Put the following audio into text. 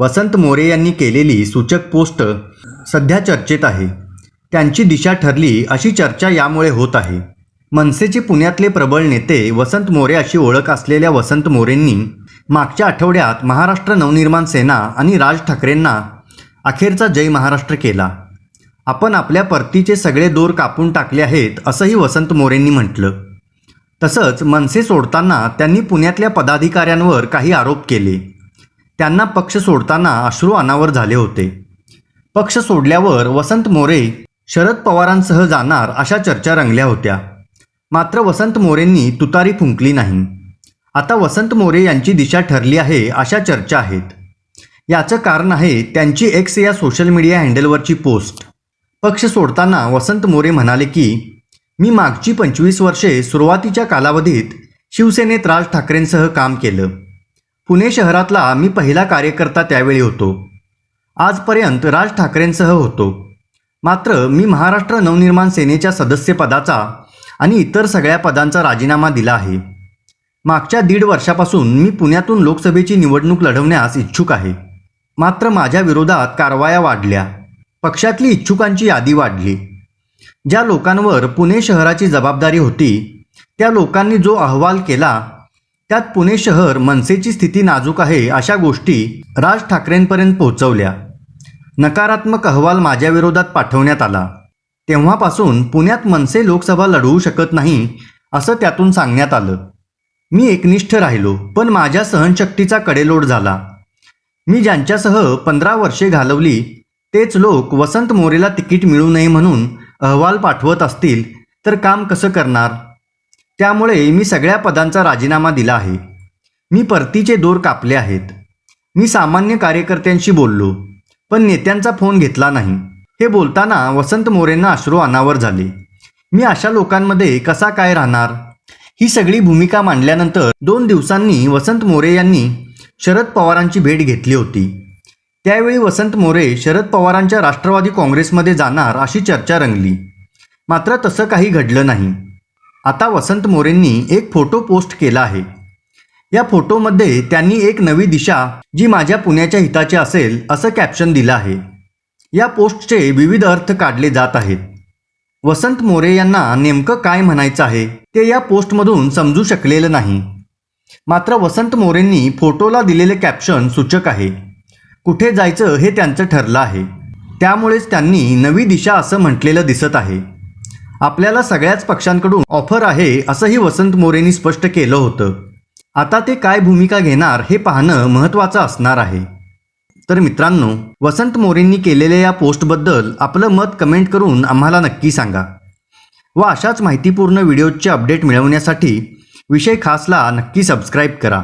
वसंत मोरे यांनी केलेली सूचक पोस्ट सध्या चर्चेत आहे. त्यांची दिशा ठरली अशी चर्चा यामुळे होत आहे. मनसेचे पुण्यातले प्रबळ नेते वसंत मोरे अशी ओळख असलेल्या वसंत मोरेंनी मागच्या आठवड्यात महाराष्ट्र नवनिर्माण सेना आणि राज ठाकरेंना अखेरचा जय महाराष्ट्र केला. आपण आपल्या परतीचे सगळे दोर कापून टाकले आहेत असंही वसंत मोरेंनी म्हटलं. तसंच मनसे सोडताना त्यांनी पुण्यातल्या पदाधिकाऱ्यांवर काही आरोप केले. त्यांना पक्ष सोडताना अश्रू अनावर झाले होते. पक्ष सोडल्यावर वसंत मोरे शरद पवारांसह जाणार अशा चर्चा रंगल्या होत्या. मात्र वसंत मोरेंनी तुतारी फुंकली नाही. आता वसंत मोरे यांची दिशा ठरली आहे अशा चर्चा आहेत. याचं कारण आहे त्यांची एक्स या सोशल मीडिया हँडलवरची पोस्ट पक्ष सोडताना वसंत मोरे म्हणाले की मी मागची पंचवीस वर्षे सुरुवातीच्या कालावधीत शिवसेनेत राज ठाकरेंसह काम केलं. पुणे शहरातला मी पहिला कार्यकर्ता त्यावेळी होतो. आजपर्यंत राज ठाकरेंसह होतो. मात्र मी महाराष्ट्र नवनिर्माण सेनेच्या सदस्यपदाचा आणि इतर सगळ्या पदांचा राजीनामा दिला आहे. मागच्या दीड वर्षापासून मी पुण्यातून लोकसभेची निवडणूक लढवण्यास इच्छुक आहे. मात्र माझ्या विरोधात कारवाया वाढल्या. पक्षातली इच्छुकांची यादी वाढली. ज्या लोकांवर पुणे शहराची जबाबदारी होती त्या लोकांनी जो अहवाल केला त्यात पुणे शहर मनसेची स्थिती नाजूक आहे अशा गोष्टी राज ठाकरेंपर्यंत पोहोचवल्या. नकारात्मक अहवाल माझ्या विरोधात पाठवण्यात आला. तेव्हापासून पुण्यात मनसे लोकसभा लढवू शकत नाही असं त्यातून सांगण्यात आलं. मी एकनिष्ठ राहिलो पण माझ्या सहनशक्तीचा कडेलोट झाला. मी ज्यांच्यासह पंधरा वर्षे घालवली तेच लोक वसंत मोरेला तिकीट मिळू नये म्हणून अहवाल पाठवत असतील तर काम कसं करणार? त्यामुळे मी सगळ्या पदांचा राजीनामा दिला आहे. मी परतीचे दोर कापले आहेत. मी सामान्य कार्यकर्त्यांशी बोललो पण नेत्यांचा फोन घेतला नाही. हे बोलताना वसंत मोरेंना अश्रू अनावर झाले. मी अशा लोकांमध्ये कसा काय राहणार? ही सगळी भूमिका मांडल्यानंतर दोन दिवसांनी वसंत मोरे यांनी शरद पवारांची भेट घेतली होती. त्यावेळी वसंत मोरे शरद पवारांच्या राष्ट्रवादी काँग्रेसमध्ये जाणार अशी चर्चा रंगली. मात्र तसं काही घडलं नाही. आता वसंत मोरेंनी एक फोटो पोस्ट केला आहे. या फोटोमध्ये त्यांनी एक नवी दिशा जी माझ्या पुण्याच्या हिताची असेल असं कॅप्शन दिलं आहे. या पोस्टचे विविध अर्थ काढले जात आहेत. वसंत मोरे यांना नेमकं काय म्हणायचं आहे ते या पोस्टमधून समजू शकलेलं नाही. मात्र वसंत मोरेंनी फोटोला दिलेले कॅप्शन सूचक आहे. कुठे जायचं हे त्यांचं ठरलं आहे. त्यामुळेच त्यांनी नवी दिशा असं म्हटलेलं दिसत आहे. आपल्याला सगळ्याच पक्षांकडून ऑफर आहे असंही वसंत मोरेंनी स्पष्ट केलं होतं. आता ते काय भूमिका घेणार हे पाहणं महत्त्वाचं असणार आहे. तर मित्रांनो वसंत मोरेंनी केलेल्या या पोस्टबद्दल आपलं मत कमेंट करून आम्हाला नक्की सांगा. व अशाच माहितीपूर्ण व्हिडिओचे अपडेट मिळवण्यासाठी विषय खासला नक्की सबस्क्राईब करा.